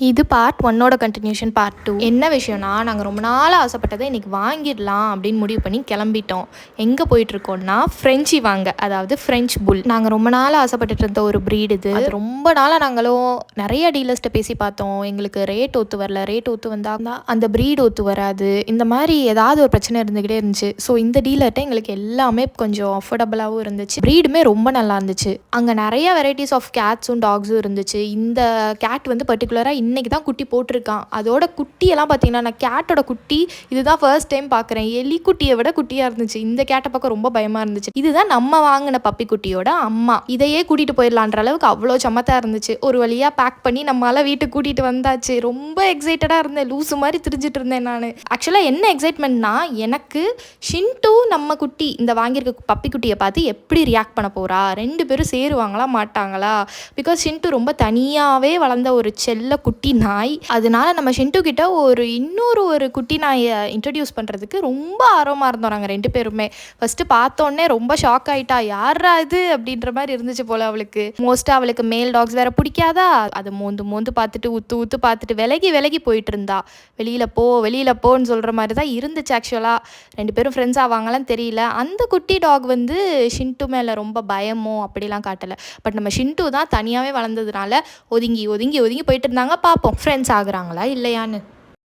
இது பார்ட் ஒன்னோட continuation part two என்ன விஷயம்னா நாங்கள் ரொம்ப நாள் ஆசைப்பட்டதை இன்னைக்கு வாங்கிடலாம் அப்படின்னு முடிவு பண்ணி கிளம்பிட்டோம். எங்கே போயிட்டு இருக்கோம்னா ஃப்ரெஞ்சி வாங்க அதாவது ஃப்ரெஞ்ச் புல் நாங்கள் ரொம்ப நாள் ஆசைப்பட்டுட்டு இருந்த ஒரு ப்ரீடு இது. ரொம்ப நாளாக நாங்களும் நிறைய டீலர்ஸ்ட்ட பேசி பார்த்தோம். எங்களுக்கு ரேட் ஒத்து வரல ரேட் ஒத்து வந்தால் அந்த ப்ரீடு ஒத்து வராது. இந்த மாதிரி ஏதாவது ஒரு பிரச்சனை இருந்துக்கிட்டே இருந்துச்சு. ஸோ இந்த டீலர்கிட்ட எங்களுக்கு எல்லாமே கொஞ்சம் அஃபோர்டபுளாகவும் இருந்துச்சு. ப்ரீடுமே ரொம்ப நல்லா இருந்துச்சு. அங்கே நிறைய வெரைட்டிஸ் ஆஃப் கேட்ஸும் டாக்ஸும் இருந்துச்சு. இந்த கேட் வந்து பர்டிகுலராக இன்னைக்கு தான் குட்டி போட்டிருக்கான். அதோட குட்டியெல்லாம் பார்த்தீங்கன்னா நான் கேட்டோட குட்டி இதுதான் ஃபர்ஸ்ட் டைம் பார்க்குறேன். எலி குட்டியை விட குட்டியாக இருந்துச்சு. இந்த கேட்டை பார்க்க ரொம்ப பயமாக இருந்துச்சு. இதுதான் நம்ம வாங்கின பப்பி குட்டியோட அம்மா. இதையே கூட்டிகிட்டு போயிடலான்ற அளவுக்கு அவ்வளோ சமத்தாக இருந்துச்சு. ஒரு வழியாக பேக் பண்ணி நம்மளால் வீட்டுக்கு கூட்டிகிட்டு வந்தாச்சு. ரொம்ப எக்ஸைட்டடாக இருந்தேன். லூசு மாதிரி திரிஞ்சிட்டு இருந்தேன் நான். ஆக்சுவலாக என்ன எக்ஸைட்மெண்ட்னா எனக்கு ஷின்ட்டு நம்ம குட்டி இந்த வாங்கியிருக்க பப்பி குட்டியை பார்த்து எப்படி ரியாக்ட் பண்ண போகிறா ரெண்டு பேரும் சேருவாங்களா மாட்டாங்களா? பிகாஸ் ஷின்ட்டு ரொம்ப தனியாகவே வளர்ந்த ஒரு செல்ல குட்டி குட்டி நாய். அதனால நம்ம ஷின்ட்டு கிட்ட ஒரு இன்னொரு ஒரு குட்டி நாயை இன்ட்ரடியூஸ் பண்ணுறதுக்கு ரொம்ப ஆர்வமாக இருந்தோம் நாங்கள் ரெண்டு பேருமே. ஃபஸ்ட்டு பார்த்தோன்னே ரொம்ப ஷாக் ஆயிட்டா யாரா இது? அப்படின்ற மாதிரி இருந்துச்சு போல் அவளுக்கு. மோஸ்ட்டாக அவளுக்கு மேல் டாக்ஸ் வேற பிடிக்காதா? அதை மோந்து மோந்து பார்த்துட்டு உத்து உத்து பார்த்துட்டு விலகி விலகி போயிட்டு இருந்தா. வெளியில் போ வெளியில் போன்னு சொல்கிற மாதிரி தான் இருந்துச்சு ஆக்சுவலாக ரெண்டு பேரும் ஃப்ரெண்ட்ஸ் ஆவாங்களாம் தெரியல. அந்த குட்டி டாக் வந்து ஷின்ட்டு மேலே ரொம்ப பயமோ அப்படிலாம் காட்டலை. பட் நம்ம ஷின்ட்டு தான் தனியாகவே வளர்ந்ததுனால ஒதுங்கி ஒதுங்கி ஒதுங்கி போயிட்டு இருந்தாங்க. பார்ப்போம் ஃப்ரெண்ட்ஸ் ஆகுறாங்களா? இல்லையான்னு.